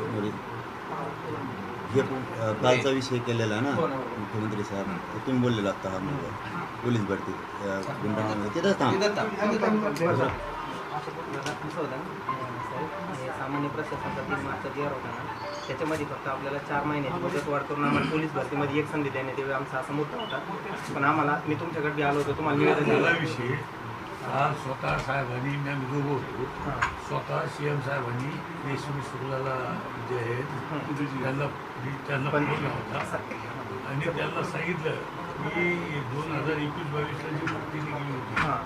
म्हणजे हे कालचा विषय केलेला ना मुख्यमंत्री साहेब. तुम्ही बोललेला आता हा मुलगा पोलीस भरती तिथं थांब. हे सामान्य प्रशासनाचा तीन मार्चचा जी होता ना त्याच्यामध्ये फक्त आपल्याला चार महिन्याची मुदत वाढ करून आम्हाला पोलीस भरतीमध्ये एक संधी देण्यात यावी आमचा असा मुद्दा होता. पण आम्हाला मी तुमच्याकडे आलो होतो तुम्हाला निवेदन हा स्वतः साहेबांनी मी आम्ही दोघं होतो. स्वतः सी एम साहेबांनी देशमुख शुक्लाला जे आहेत त्यांना त्यांना पण- फोन होता. आणि त्यांना सांगितलं की दोन हजार एकवीस बावीसला जी भरती निघली होती हां.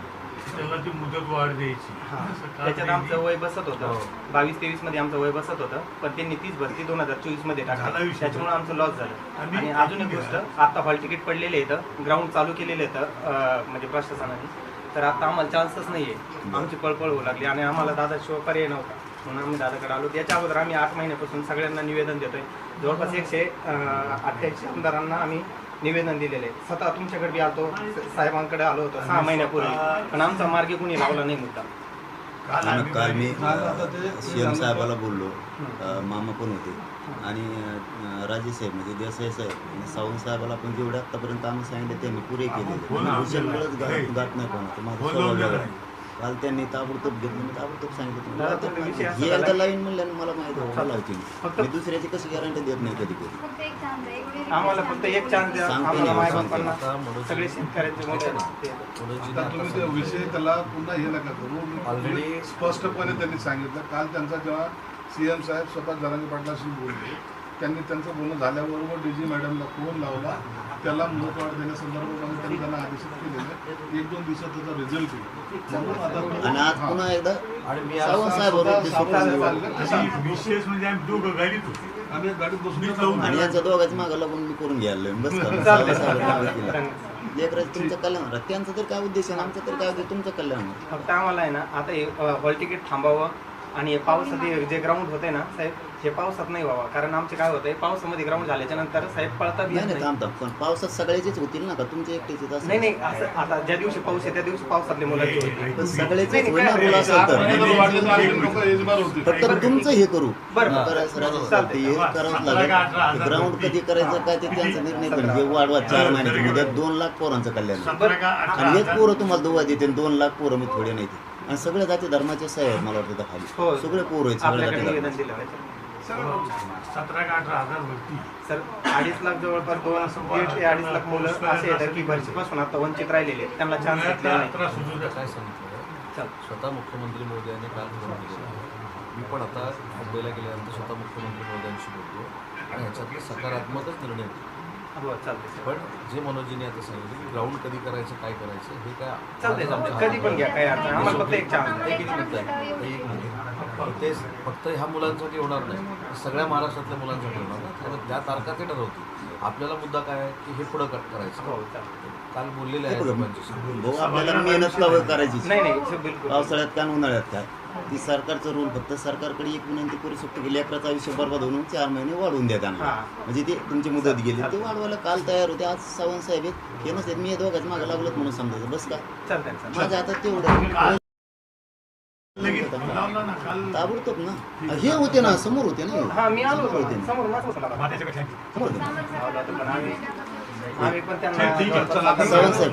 त्याला ती मुदत वाढ द्यायची. त्याच्यात त्यांनी- आमचं वय बसत होतं. हो. बावीस तेवीसमध्ये आमचं वय बसत होतं पण त्यांनी तीच भरती दोन हजार चोवीसमध्ये टाकली. त्याच्यामुळे आमचं लॉस झालं. आणि अजून एक गोष्ट आता हॉल तिकीट पडलेले इथं ग्राउंड चालू केलेलं अं, म्हणजे प्रशासनाने. तर आता आम्हाला चान्सच नाहीये. आमची पळपळ होऊ लागली आणि आम्हाला दादाशिवाय पर्याय नव्हता. म्हणून आम्ही दादाकडे आलो. त्याच्या अगोदर आम्ही आठ महिन्यापासून सगळ्यांना निवेदन देतोय. जवळपास एकशे अठ्ठ्याऐंशी आमदारांना आम्ही निवेदन दिलेले आहे. स्वतः तुमच्याकडे बी आलतो. साहेबांकडे आलो होतो. सहा महिन्यापूर्वी. पण आमचा मार्गी कुणी लावला नाही मुद्दा आणि काल मी सी एम साहेबाला बोललो. मामा पण होते. आणि राजे साहेब म्हणजे देसाई साहेब आणि सावंत साहेबाला पण जेवढे आतापर्यंत आम्ही सांगितले त्यांनी पुरे ना, हुशारमुळेच हे. गाठ नाही कोणाचं. माझा काल त्यांनी ताबडतोब घेतलं. मी ताबडतोब सांगितलं हे एकदा लाईन म्हणल्यानं मला माहिती फक्त- मी दुसऱ्याची कशी गॅरंटी देत नाही कधी कधी. आम्हाला फक्त एक चान्स द्या. सगळे शेतकऱ्यांचे मोठे ते- आता तुम्ही ते विषय त्याला पुन्हा हे नका करू. Already- स्पष्टपणे त्यांनी सांगितलं. काल त्यांचा जेव्हा सी एम साहेब स्वतः जरांगी पाटलाशी बोलले त्यांनी त्यांचं बोलणं झाल्याबरोबर डी जी मॅडमला फोन लावला. त्याला मुदतवाढ देण्यासंदर्भामध्ये त्यांनी त्यांना आदेशित केलेलं एक दोन दिवसात त्याचा रिझल्ट येईल म्हणून आणि आज हां. पुन्हा एकदा सावंत साहेब सावंत. आणि विशेष म्हणजे आम्ही दोघं गाडीत होतो. आम्ही एक गाडीत बसून मी येतो. जाऊन आणि यांच्या दोघांच्या मागं लागून मी करून घ्यायला लागलो. बस का? सावंत तुमचं कल्याण होणार. त्यांचं तर काय उद्देश आहे? आमचं तर काय उद्देश तुमचं कल्याण होणार. फक्त आम्हाला आहे ना आता हे हॉल तिकीट थांबावं आणि हे पावसात हे जे ग्राउंड होते ना साहेब हे पावसात नाही व्हावं. कारण आमचे काय होतंय पावसामध्ये ग्राउंड झाल्याच्यानंतर साहेब पळता बी नाही येत नाही नाही. थांब थांब. पण पावसात सगळ्याचेच होतील ना का? तुमचे एकटेच असं नाही नाही असं आता ज्या दिवशी पाऊस आहे त्या दिवशी पावसातले मुलांची होती पण सगळ्याचेच नाही, होईल ना काय- मुलं असेल आठ तर फक्त तुमचं हे करू. बरं. करायचं राहायचं चालतंय. ते हे करावंच लागेल. ग्राउंड कधी करायचं काय ते त्यांचा निर्णय पण हे वाढवा चार महिन्याची मुदत दोन लाख पोरांचं कल्याण. होईल. आणि हेच पोरं तुम्हाला दोघा देते दोन लाख पोरं मी थोडे नाही ते. आणि सगळे जाती धर्माचे सह्य आहेत मला वाटतं हो. खाली. सगळे पोरं आहेत सगळे आपल्याकडे जाती निवेदन धर्माचे दिलं पाहिजे. सतरा का अठरा हजार भरती सर अडीच लाख जवळपास दोन दीड ते अडीच लाख मुलं असे आहेत की भरतीपासून आता वंचित राहिलेले आहेत. त्यांना चान्स भेटलेला नाही. त्या काय सांगितलं चल. स्वतः मुख्यमंत्री काल फोन केला मी पण आता मुंबईला गेल्यानंतर स्वतः मुख्यमंत्री महोदयांशी बोलतो. आणि ह्याच्यातले सकारात्मकच निर्णय होते. चालते पण जे मनोजीने आता सांगितलं की ग्राउंड कधी करायचं काय करायचं हे काय चालतंय कधी पण घ्या काय अडचण नाही. आम्हाला फक्त एक चान्स एक एक मिनिट. आहे. एक ते फक्त ह्या मुलांसाठी होणार नाही. सगळ्या महाराष्ट्रातल्या मुलांसाठी होणार ना त्यामुळे ज्या तारखा ते ठरवतील. आपल्याला मुद्दा काय आहे की हे पुढं कट करायचं. हो काल बोललेले हे. भाऊ आपल्याला मेहनत करायची नाही नाही बिलकुल. पावसाळ्यात काय उन्हाळ्यात काय ती सरकारचं रूल फक्त सरकारकडे एक विनंती करू शकतो की लेकराचं आयुष्य बरबाद होऊन चार महिने वाढवून द्या त्यांना. हा. म्हणजे ते तुमची मुदत गेली. ते वाढवायला काल तयार होते. आज सावंत साहेब आहेत. हे नसते मी हे दोघांच मागं लागलोत म्हणून समजायचं. बस का? माझ्या हातात तेवढं. ताबडतोब ना. हे होते ना. समोर होते ना मी आलो समोर होते आता सावंत साहेब